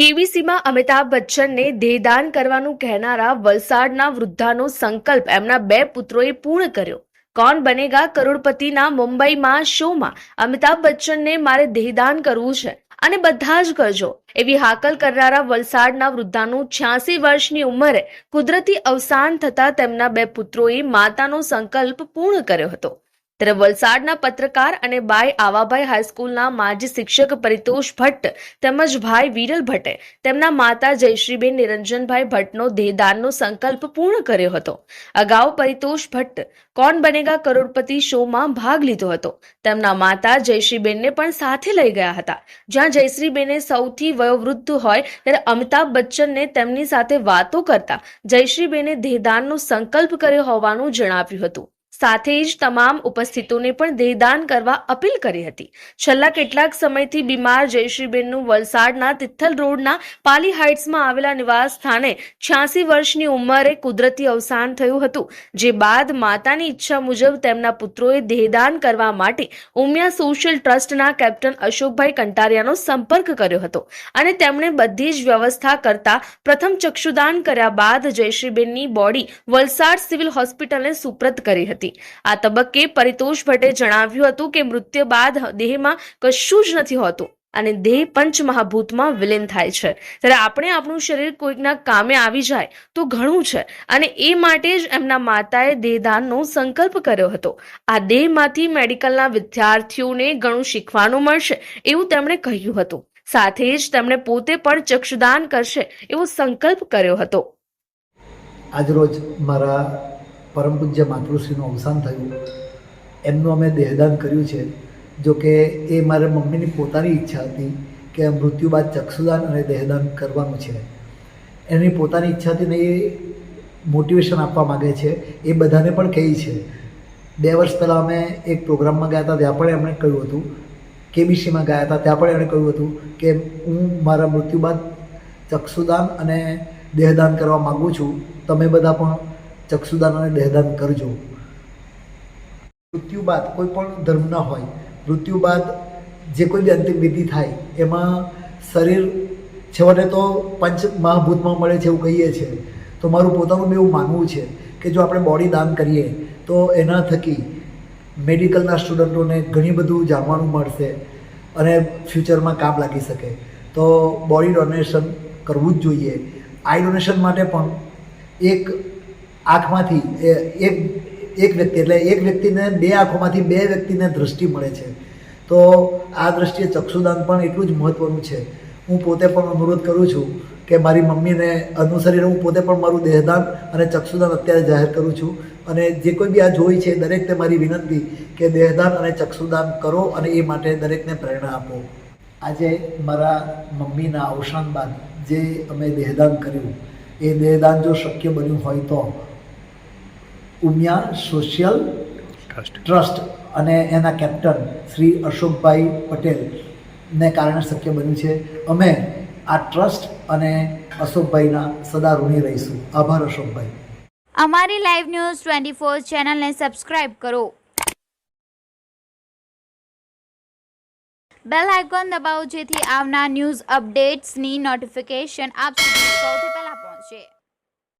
કેવીસીમાં અમિતાભ બચ્ચનને દેહદાન કરવાનું કહેનારા વલસાડના વૃદ્ધાનો સંકલ્પ એમના બે પુત્રોએ પૂર્ણ કર્યો. કોણ બનેગા કરોડપતિના મુંબઈમાં શોમાં? અમિતાભ બચ્ચનને મારે દેહદાન કરવું છે. અને બધા જ કરજો. એવી હાકલ કરનારા વલસાડના વૃદ્ધાનું છ્યાસી વર્ષની ઉંમરે કુદરતી અવસાન થતા તેમના બે પુત્રોએ માતાનો સંકલ્પ પૂર્ણ કર્યો હતો. ત્યારે વલસાડના પત્રકાર અને બાય આવાભાઈ હાઈસ્કૂલના માજી શિક્ષક પરિતોષ ભટ્ટ તેમજ ભાઈ વિરલ ભટ્ટે તેમના માતા જયશ્રીબેન નિરંજનભાઈ ભટ્ટનો દેહદાનનો સંકલ્પ પૂર્ણ કર્યો હતો. અગાઉ પરિતોષ ભટ્ટ કોણ બનેગા કરોડપતિ શોમાં ભાગ લીધો હતો. તેમના માતા જયશ્રીબેનને પણ સાથે લઈ ગયા હતા. જ્યાં જયશ્રીબેને સૌથી વયોવૃદ્ધ હોય ત્યારે અમિતાભ બચ્ચનને તેમની સાથે વાતો કરતા જયશ્રીબેને દેહદાનનો સંકલ્પ કર્યો હોવાનું જણાવ્યું હતું. સાથે જ તમામ ઉપસ્થિતોને પણ દેહદાન કરવા અપીલ કરી હતી. છેલ્લા કેટલાક સમયથી બીમાર જયશ્રીબેનનું વલસાડના તિથલ રોડના પાલી હાઇટ્સમાં આવેલા નિવાસ સ્થાને છ્યાસી વર્ષની ઉંમરે કુદરતી અવસાન થયું હતું, જે બાદ માતાની ઈચ્છા મુજબ તેમના પુત્રોએ દેહદાન કરવા માટે ઉમિયા સોશિયલ ટ્રસ્ટના કેપ્ટન અશોકભાઈ કંટારિયાનો સંપર્ક કર્યો હતો અને તેમણે બધી જ વ્યવસ્થા કરતા પ્રથમ ચક્ષુદાન કર્યા બાદ જયશ્રીબેનની બોડી વલસાડ સિવિલ હોસ્પિટલને સુપ્રત કરી હતી. આ તબક્કે પરિતોષ ભટ્ટે જણાવ્યું હતું કે મૃત્યુ બાદ દેહમાં કશું જ નથી હોતું અને દેહ પંચ મહાભૂતમાં વિલીન થાય છે. ત્યારે આપણે આપણું શરીર કોઈકના કામે આવી જાય તો ઘણું છે અને એ માટે જ એમના માતાએ દેહદાનનો સંકલ્પ કર્યો હતો. આ દેહમાંથી મેડિકલના વિદ્યાર્થીઓને ઘણું શીખવાનું મળશે એવું તેમણે કહ્યું હતું. સાથે જ તેમણે પોતે પણ ચક્ષુદાન કરશે એવો સંકલ્પ કર્યો હતો. આજરોજ મારા પરમ પૂજ્ય માતૃશ્રીનું અવસાન થયું. એમનું અમે દેહદાન કર્યું છે. જો કે એ મારા મમ્મીની પોતાની ઈચ્છા હતી કે મૃત્યુ બાદ ચક્ષુદાન અને દેહદાન કરવાનું છે. એની પોતાની ઈચ્છાથી એ મોટિવેશન આપવા માગે છે. એ બધાને પણ કહી છે. બે વર્ષ પહેલાં અમે એક પ્રોગ્રામમાં ગયા હતા, ત્યાં પણ એમણે કહ્યું હતું. કેબીસીમાં ગયા હતા, ત્યાં પણ એમણે કહ્યું હતું કે હું મારા મૃત્યુ બાદ ચક્ષુદાન અને દેહદાન કરવા માગું છું. તમે બધા પણ ચક્ષુદાન અને દેહદાન કરજો. મૃત્યુ બાદ કોઈ પણ ધર્મના હોય, મૃત્યુ બાદ જે કોઈ બી અંતિમ વિધિ થાય, એમાં શરીર છેવટે તો પંચ મહાભૂતમાં મળે છે એવું કહીએ છીએ. તો મારું પોતાનું બી એવું માનવું છે કે જો આપણે બોડી દાન કરીએ, તો એના થકી મેડિકલના સ્ટુડન્ટોને ઘણી બધું જાણવાનું મળશે અને ફ્યુચરમાં કામ લાગી શકે. તો બોડી ડોનેશન કરવું જ જોઈએ. આઈ ડોનેશન માટે પણ એક આંખમાંથી એક એક વ્યક્તિ, એટલે એક વ્યક્તિને બે આંખોમાંથી બે વ્યક્તિને દ્રષ્ટિ મળે છે. તો આ દ્રષ્ટિએ ચક્ષુદાન પણ એટલું જ મહત્ત્વનું છે. હું પોતે પણ અનુરોધ કરું છું કે મારી મમ્મીને અનુસરીને હું પોતે પણ મારું દેહદાન અને ચક્ષુદાન અત્યારે જાહેર કરું છું. અને જે કોઈ બી આ જોઈ છે, દરેકને મારી વિનંતી કે દેહદાન અને ચક્ષુદાન કરો અને એ માટે દરેકને પ્રેરણા આપો. આજે મારા મમ્મીના અવસાન બાદ જે અમે દેહદાન કર્યું, એ દેહદાન જો શક્ય બન્યું હોય તો ઉમિયા સોશિયલ ટ્રસ્ટ અને એના કેપ્ટન શ્રી અશોકભાઈ પટેલને કારણે શક્ય બન્યું છે. અમે આ ટ્રસ્ટ અને અશોકભાઈના સદા ઋણી રહીશું. આભાર અશોકભાઈ. અમારી લાઈવ ન્યૂઝ ટ્વેન્ટી ફોર ચેનલને સબસ્ક્રાઇબ કરો. બેલ આઇકોન દબાવો જેથી આવનાર ન્યૂઝ અપડેટ્સની નોટિફિકેશન આપ સુધી સૌથી પહેલા પહોંચે.